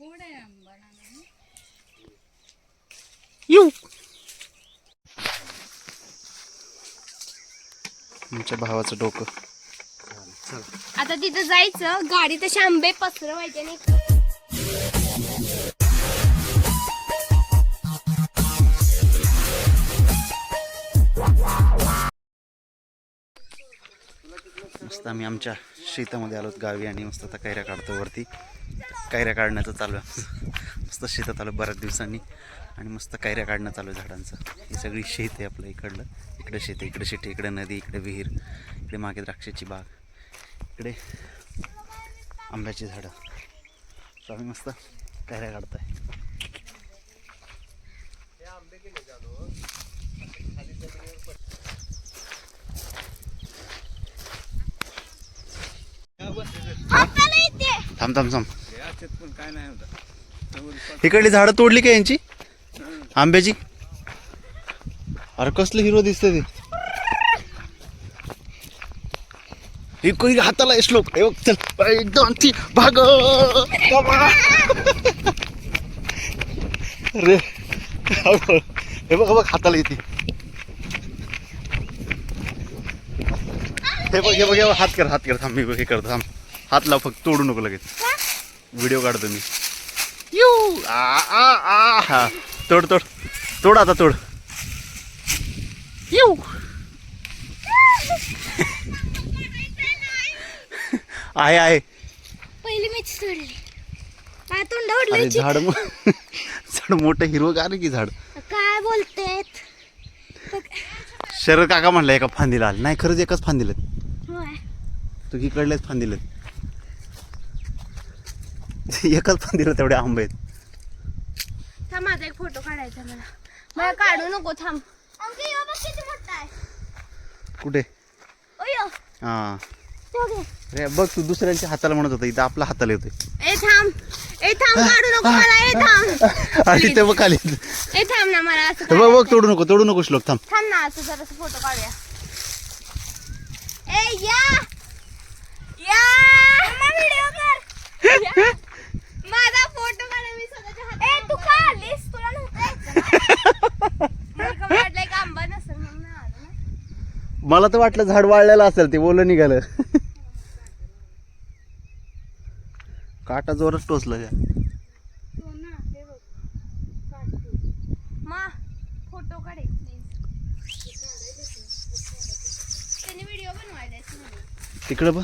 गोड आहे आंबा ना येऊ. आमच्या भावाचं डोकं. आता तिथं जायचं. गाडी तशी आंबे पसरवायचे नाही मस्त आम्ही आमच्या शेतामध्ये आलोत गावी आणि मस्त आता कैऱ्या काढतो वरती. कैऱ्या काढण्याचं चालू आहे मस्त शेतात आलो बऱ्याच दिवसांनी आणि मस्त कैऱ्या काढणं चालू आहे झाडांचं. ही सगळी शेत आहे आपलं इकडलं. इकडे शेत आहे इकडे शेत आहे इकडे नदी इकडे विहीर इकडे मागे द्राक्षाची बाग इकडे आंब्याची झाडं. तर आम्ही मस्त कैऱ्या काढतोय. हाताला येते. थांब थांब. थांब इकडली झाडं तोडली का यांची? आंब्याची? अरे कसलं हिरो दिसतंय ते. हाताला श्लोक. हे बघ, चल. एक दोन तीन भाग. रे हे बघ बघ हाताला येते. हे बघ हे बघ हे बघ हात कर हात कर. थांब मी बघ हे करतो थांब. हात लाव फक्त तोडू नको लगेच. व्हिडिओ काढतो मी. यू! आ आ आ. हा तोड तोड. तोड आता तोड. यू! आहे आहे. पहिली मीच सोडली. माझ्या तोंड अरे उडलं झाड मो- झाड मोठं हिरवं गार की झाड? काय बोलतेत? शरद काका म्हणलं एका फांदीला आलं. नाही खरंच एकाच फांदीला होय. तू इकडलेच फांदीला एकाच फांदीला तेवढे आंबे आहेत. थांब माझा एक फोटो काढायचा मला. मला काढू नको थांब. किती मोठा आहे. कुठे? ओयो हां. तो घे. अरे बघ तू दुसऱ्यांच्या हाताला म्हणत होता इथं आपला हाताला येतोय. ए थांब. ए थांब काढू नको मला. ए थांब. आणि ते बघ खाली. ए थांब ना मला असं बघ बघ तोडू नको तोडू नको श्लोक थांब. थांब ना असं जरासं फोटो काढूया ए या या व्हिडिओ कर या. माझा फोटो काढ मी स्वतःच्या हातात ए तू का आलीस तुला नव्हतं मला वाटलं एक आंबा नसेल म्हणून नाही आलो ना मला तर वाटलं झाड वाळलेलं असेल ते बोल निघालं. काटा जोरच टोचलं तिकडं बघ.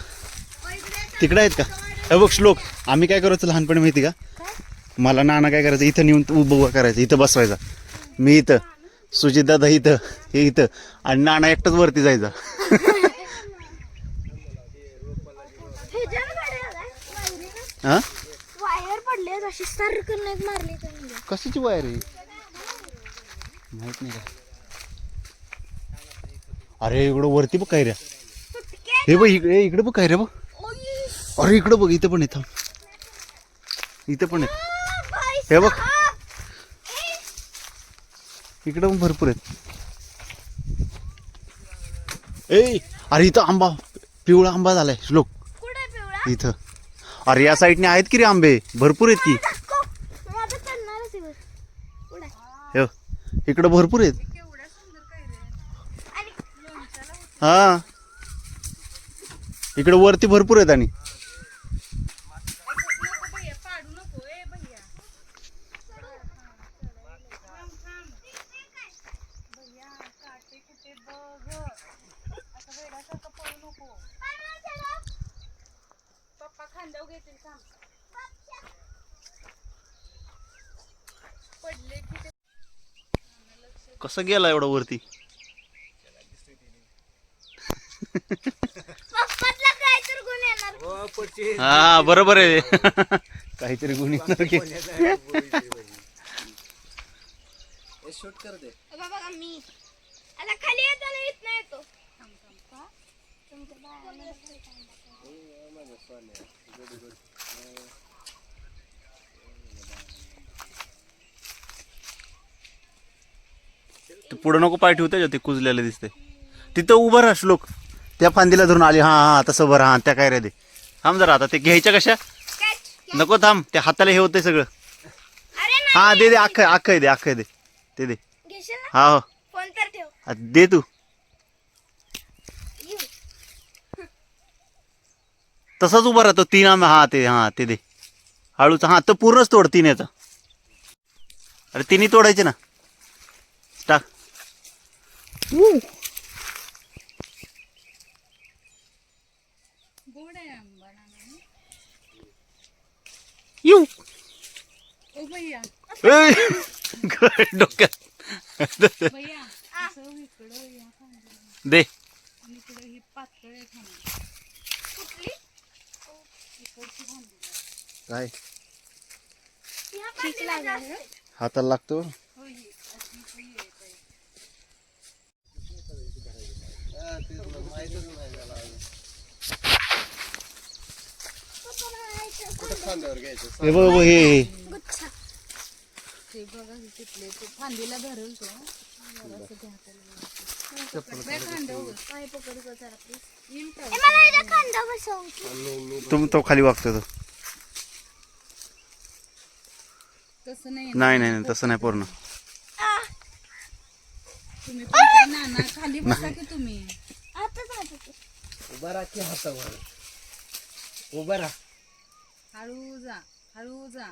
तिकडं आहेत का? हे बघ श्लोक. आम्ही काय करायचं लहानपणी माहिती का? मला नाना काय करायचं? इथं नेऊन उभं करायचं इथं बसवायचा. मी इथं. सुजित दादा इथं हे इथं. आणि नाना एकटाच वरती जायचा. हा? वायर पडले अशी मारली त्यांनी कशाची वायर आहे? माहीत नाही का? अरे इकडं वरती बघ काय रे. हे बघ इकडे इकडे बघ काय रे बघ. अरे इकडं बघ इथं पण थांब. इथं पण आहे. हे बघ. इकडं पण भरपूर आहेत. ए अरे इथं आंबा पिवळा आंबा झालाय श्लोक. कुठे पिवळा? इथं. अरे या साईडने आहेत की रे आंबे? भरपूर आहेत की? हे इकडं भरपूर आहेत. केवढ्या सुंदर काय रे? आणि हा. इकडे वरती भरपूर आहेत आणि नको भैया पाडू नको ए भैया थांब थांब भैया काटे कुठे बघ असं वेड्यासारखं पळू नको पप्पा खांद्यावर घेतील थांब पडले की ते कसं गेला एवढं वरती? गुण येणार. हा बरोबर आहे. काहीतरी गुन्हे बघा बघा मी? आता खाली येताना येत नाही येतो तुमच्या बाळाला पुढं नको पाय ठेवते ते कुजलेलं दिसते तिथं उभं राहा श्लोक. त्या फांदीला धरून आली हा हा तसं बरं हा त्या काय रे दे थांब जरा आता ते घ्यायच्या कशा? नको थांब त्या हाताला हे होतंय सगळं. हा दे दे अख्खं अख्खं दे अख्खं दे. ते दे. हा हो. तर दे तू. तसाच उभा राहतो तीन आंबे हा ते हा ते दे. हळूच हा तो पूर्णच तोड तीन याचा. अरे तिन्ही तोडायचे ना. गोड आहे आंबा नाना. येऊ ओ भैया ए, डोक्यात भैया असं इकडं या खांद्याला. दे आणि इकडं ही पातळ आहे खांदी कुठली काय ह्या पांढरीला जास्त आहे. हाताला लागतो हो ही अशी ही आहे ताई. हे बघ बघ, हे हे. गुच्छा ते बघा हे तिथले ते फांदीला धरेल तो जरासं घ्या त्याला. बाई खांद्यावर. पाय पकड गं जरा please. येईल का? इथं खांदा बसवून की. तुम तो खाली वागतो तो तसं नाही नाही नाही नाही, तसं नाही पूर्ण तुम्ही खाली बसा की तुम्ही. उभा राहा की हातावर. उभा राहा. हळू जा हळू जा.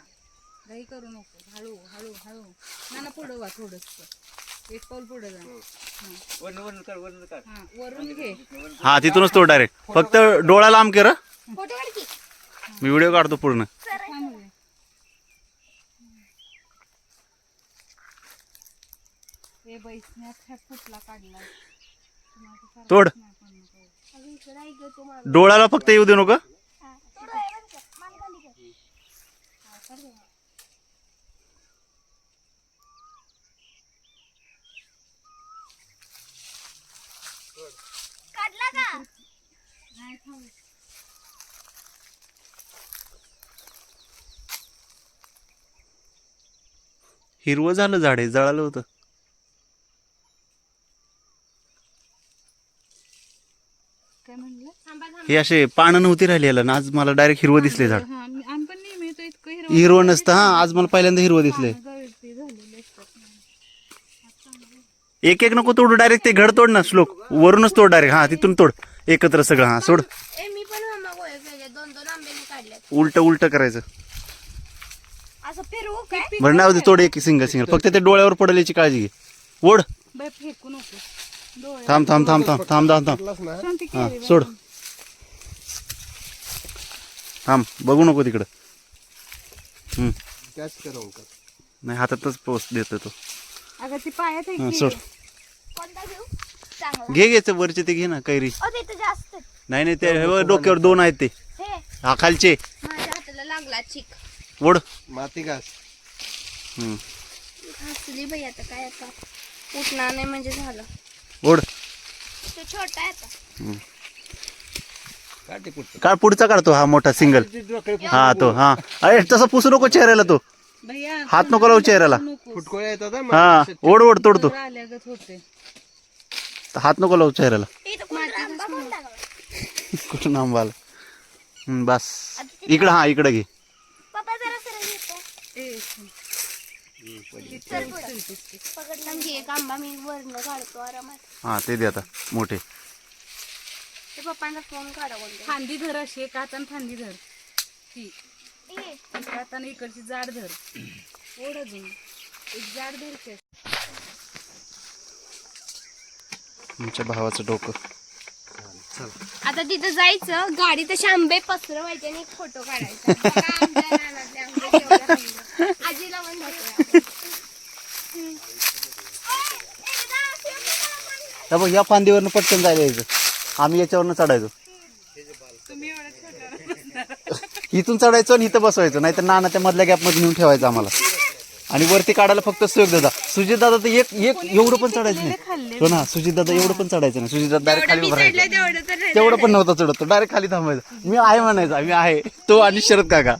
घाई करू नको. हळू हळू हळू. नाना पुढं वा थोडस. एक पाऊल पुढं जा. हा. वरून घे. हा तिथूनच तो डायरेक्ट फक्त डोळा लांब कर हं. मी व्हिडिओ काढतो पूर्ण. स्नॅप ह्या फुटला काढला तोड. डोळ्याला फक्त येऊ देऊ नको. हिरवं झालं झाड जळालं होतं. काय म्हणलं? हे असे पानं नव्हती राहिली याला ना आज मला डायरेक्ट हिरवं दिसले झाड. हा मी- आम्ही पण नेहमी येतो इतकं हिरवं हिरवं नसतं हा आज मला पहिल्यांदा हिरवं दिसले. एक एक नको तोडू डायरेक्ट ते घड तोड ना श्लोक. वरूनच तोड डायरेक्ट हा तिथून तोड. एकत्र सगळं हा सोड. ए मी पण हम्मा गोळे केले दोन दोन आंबे मी काढले उलट उलट करायचं. असं फिरवू काय? बरं नाही तोड एक सिंगल सिंगल. फक्त ते डोळ्यावर पडेल याची काळजी घे. ओढ. फेकू नको. थांब थांब थांब थांब थांब थांब थांब. हा सोड. थांब बघू नको तिकडं. हम्म. कॅच नाही हातातच पोस्ट देतो तो. अगं ती पायात आहे हा की. सोड. कोणता घेऊ? चांगला. घे घ्यायचं वरचे ते घे ना कैरी. ओ जास्त. नाही नाही ते हे बघ, डोक्यावर दोन आहेत ते. हे. हा खालचे. माझ्या हाताला लागला चिक. ओढ. माती घास. हम्म. हसली बाई आता काय आता. उठणार नाही म्हणजे झालं. ओढ छोटा आहे काटे पुढचं काढ पुढचा काढतो हा मोठा सिंगल? हा तो हा. अरे तसं पुसू नको चेहऱ्याला तो. भैया हात नको लावू चेहऱ्याला. हा ओढ ओढ तोडतो होते हात नको लावू चेहऱ्याला? कुठून आंबा आला हम्म, बस. इकडं हा इकडं घे पप्पा जरा सरळ येतो ए चल पुढं. पकडला एक आंबा मी वरनं काढतो आरामात हा ते दे आता मोठे. ते फोन काढा कोणता फांदी धर अशी एक हाताने फांदी धर. ती. ए, एक हाताने इकडची जाड धर. ओढ अजून. एक जाड धर की. तुमच्या भावाचं डोकं. आता तिथं जायचं गाडी तशी आंबे पसरवायचे आणि एक फोटो काढायचा रानातले आंबे केवढे राहिले. आजीला पण दाखवूया. हम्म. ओय, एकदा शिवपूजनाला त्या बघ या फांदीवरनं पटकन जायला यायचं. आम्ही याच्यावरनं चढायचो. इथून चढायचो आणि इथं बसवायचो नाही तर नाना त्या मधल्या गॅपमध्ये नेऊन ठेवायचं आम्हाला. आणि वरती काढायला फक्त सुयोग दादा. सुजित दादा तर एक एक एवढं पण चढायचं नाही. हो ना सुजित दादा एवढं पण चढायचं नाही. सुजित दादा डायरेक्ट खाली उभं राहायचं तेवढं तर राहिलं. तेवढं पण नव्हतं चढत. तो डायरेक्ट खाली थांबायचं. मी आहे म्हणायचं मी आहे. तो आणि शरद काका.